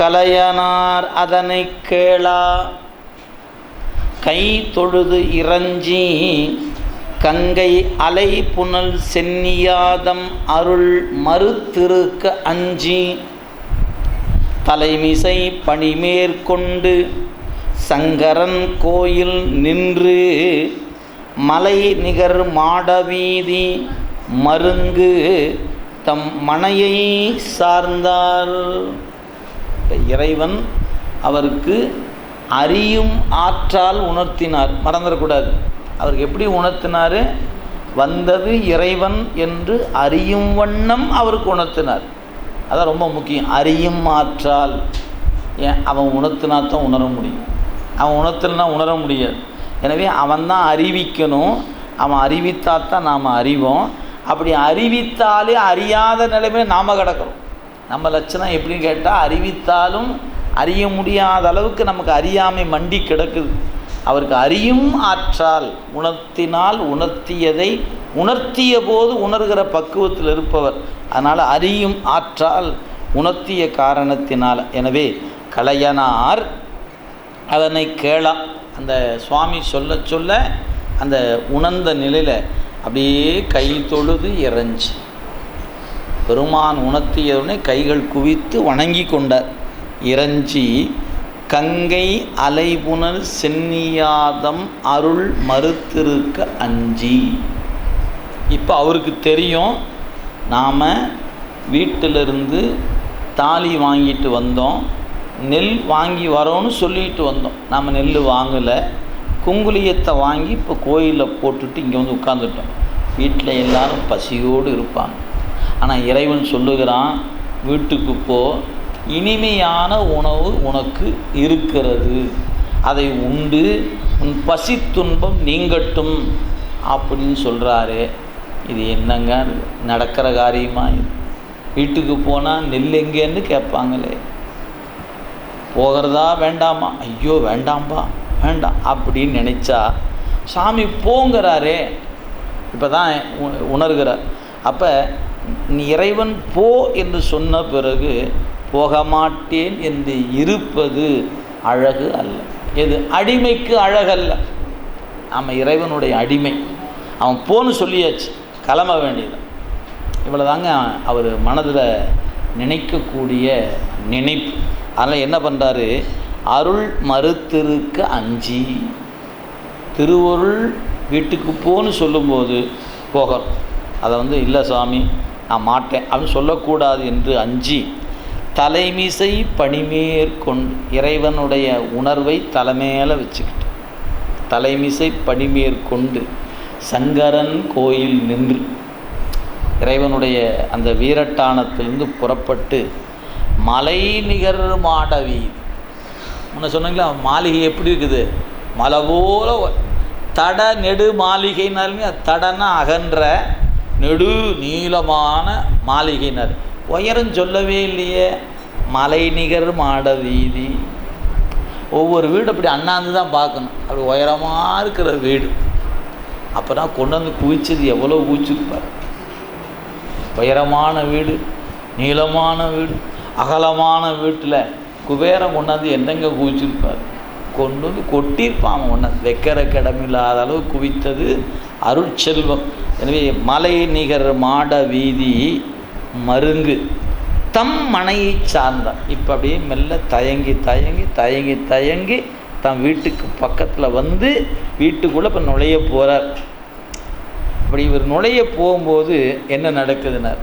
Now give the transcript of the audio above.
கலையனார் அதனை கேளா. கை தொழுது இறஞ்சி கங்கை அலை புனல் சென்னியாதம் அருள் மறுத்திருக்க அஞ்சி. தலைமிசை பணிமேற்கொண்டு சங்கரன் கோயில் நின்று மலை நிகர் மாடவீதி மருங்கு தம் மனையை சார்ந்தார். இப்ப இறைவன் அவருக்கு அறியும் ஆற்றால் உணர்த்தினார். மறந்துடக்கூடாது. அவருக்கு எப்படி உணர்த்தினார்? வந்தது இறைவன் என்று அறியும் வண்ணம் அவருக்கு உணர்த்தினார். அதான் ரொம்ப முக்கியம். அறியும் ஆற்றால். ஏன்? அவன் உணர்த்தினா தான் உணர முடியும். அவன் உணர்த்தலைன்னா உணர முடியாது. எனவே அவன் தான் அறிவிக்கணும். அவன் அறிவித்தா தான் நாம் அறிவோம். அப்படி அறிவித்தாலே அறியாத நிலைமையில் நாம் கிடக்கிறோம். நம்ம லட்சணம் எப்படின்னு கேட்டால் அறிவித்தாலும் அறிய முடியாத அளவுக்கு நமக்கு அறியாமை மண்டி கிடக்குது. அவருக்கு அறியும் ஆற்றால் உணர்த்தினால் உணர்த்தியதை உணர்த்திய போது உணர்கிற பக்குவத்தில் இருப்பவர். அதனால் அறியும் ஆற்றால் உணர்த்திய காரணத்தினால். எனவே கலையனார் அதனை கேளா. அந்த சுவாமி சொல்ல சொல்ல அந்த உணர்ந்த நிலையில் அப்படியே கை தொழுது இறைஞ்சி பெருமான் உணர்த்தியவுடனே கைகள் குவித்து வணங்கி கொண்டார். இறைஞ்சி கங்கை அலைபுனல் சென்னியாதம் அருள் மறுத்திருக்க அஞ்சி. இப்போ அவருக்கு தெரியும் நாம் வீட்டிலிருந்து தாலி வாங்கிட்டு வந்தோம் நெல் வாங்கி வரோன்னு சொல்லிட்டு வந்தோம். நாம் நெல் வாங்கலை குங்குலியத்தை வாங்கி இப்போ கோயிலில் போட்டுட்டு இங்கே வந்து உட்காந்துட்டோம் வீட்டில் எல்லாரும் பசியோடு இருப்பாங்க. ஆனால் இறைவன் சொல்லுகிறான் வீட்டுக்கு போ. இனிமையான உணவு உனக்கு இருக்கிறது. அதை உண்டு. உன் பசி துன்பம் நீங்கட்டும். அப்படின்னு சொல்கிறாரு இது என்னங்க? நடக்கிற காரியமாக இது? வீட்டுக்கு போனால் நெல் எங்கேன்னு கேட்பாங்களே. போகிறதா வேண்டாமா? ஐயோ வேண்டாம்பா. வேண்டாம். அப்படின்னு நினச்சா சாமி போங்கிறாரே. இப்போ தான் உணர்கிறார். அப்போ நீ இறைவன் போ என்று சொன்ன பிறகு போக மாட்டேன் என்று இருப்பது அழகு அல்ல. எது? அடிமைக்கு அழகல்ல. நம்ம இறைவனுடைய அடிமை. அவன் போன்னு சொல்லியாச்சு. கிளம்ப வேண்டியது. இவ்வளோதாங்க அவர் மனதில் நினைக்கக்கூடிய நினைப்பு. அதனால் என்ன பண்ணுறாரு அருள் மறுத்திருக்க அஞ்சி. திருவருள் வீட்டுக்கு போன்னு சொல்லும்போது போகணும். அதை வந்து இல்லை சாமி நான் மாட்டேன். அப்படின்னு சொல்லக்கூடாது என்று அஞ்சி தலைமிசை பணிமேற்கொண்டு இறைவனுடைய உணர்வை தலைமையில் வச்சுக்கிட்டு தலைமிசை பணிமேற்கொண்டு சங்கரன் கோயில் நின்று இறைவனுடைய அந்த வீரட்டானத்திலிருந்து புறப்பட்டு மலை நிகர் மாடவி முன்ன சொன்னீங்களா? மாளிகை எப்படி இருக்குது? மலை போல தட நெடு மாளிகைனாலுமே அது தடன்னா அகன்ற நெடு நீளமான மாளிகையினர். உயரம் சொல்லவே இல்லையே. மலை நிகர் மாட வீதி. ஒவ்வொரு வீடு அப்படி அண்ணாந்து தான் பார்க்கணும். அப்படி உயரமாக இருக்கிற வீடு. அப்போ தான் கொண்டு வந்து குவிச்சது எவ்வளோ குவிச்சிருப்பார் உயரமான வீடு நீளமான வீடு அகலமான வீட்டில் குபேரம் கொண்டாந்து என்னங்க குவிச்சிருப்பார்? கொண்டு வந்து கொட்டியிருப்பான் ஒன்று வைக்கிற கிடமில்லாத அளவு குவித்தது அருட்செல்வம் எனவே மலை நிகர் மாட வீதி மருங்கு. தம் மனையை சார்ந்தான். இப்போ அப்படியே மெல்ல தயங்கி தயங்கி தயங்கி தயங்கி தன் வீட்டுக்கு பக்கத்தில் வந்து வீட்டுக்குள்ளே இப்போ நுழைய போகிறார் அப்படி இவர் நுழைய போகும்போது என்ன நடக்குதுன்னார்?